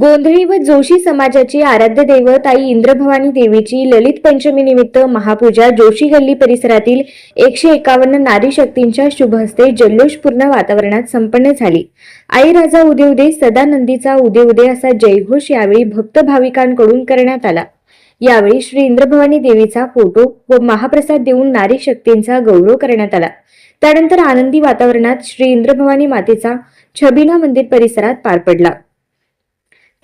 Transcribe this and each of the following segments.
गोंधळी व जोशी समाजाची आराध्य दैवत आई इंद्रभवानी देवीची ललित पंचमी निमित्त महापूजा जोशी गल्ली परिसरातील एकशे एकावन्न नारी शक्तींच्या शुभ हस्ते जल्लोषपूर्ण वातावरणात संपन्न झाली. आई राजा उदे उदे सदानंदीचा उदे उदे असा जयघोष यावेळी भक्त भाविकांकडून करण्यात आला. यावेळी श्री इंद्रभवानी देवीचा फोटो व महाप्रसाद देऊन नारी शक्तींचा गौरव करण्यात आला. त्यानंतर आनंदी वातावरणात श्री इंद्रभवानी मातेचा छबिना मंदिर परिसरात पार पडला.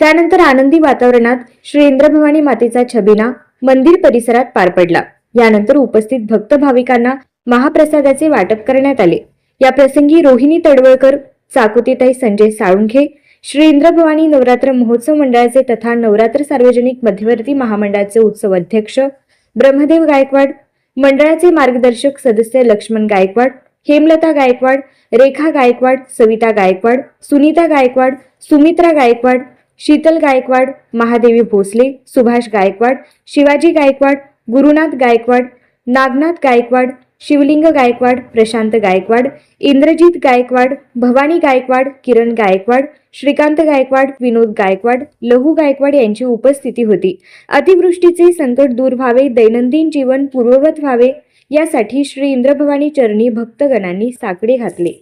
त्यानंतर आनंदी वातावरणात श्री इंद्रभवानी मातेचा छबिना मंदिर परिसरात पार पडला. यानंतर उपस्थित भक्त भाविकांना महाप्रसादाचे वाटप करण्यात आले. या प्रसंगी रोहिणी तडवळकर चाकुतीताई संजय साळुंखे श्री इंद्रभवानी नवरात्र महोत्सव मंडळाचे तथा नवरात्र सार्वजनिक मध्यवर्ती महामंडळाचे उत्सव अध्यक्ष ब्रह्मदेव गायकवाड मंडळाचे मार्गदर्शक सदस्य लक्ष्मण गायकवाड हेमलता गायकवाड रेखा गायकवाड सविता गायकवाड सुनीता गायकवाड सुमित्रा गायकवाड शीतल गायकवाड महादेवी भोसले सुभाष गायकवाड शिवाजी गायकवाड गुरुनाथ गायकवाड नागनाथ गायकवाड शिवलिंग गायकवाड प्रशांत गायकवाड इंद्रजित गायकवाड भवानी गायकवाड किरण गायकवाड श्रीकांत गायकवाड विनोद गायकवाड लहू गायकवाड यांची उपस्थिती होती. अतिवृष्टीचे संकट दूर व्हावे दैनंदिन जीवन पूर्ववत व्हावे यासाठी श्री इंद्रभवानी चरणी भक्तगणांनी साकडे घातले.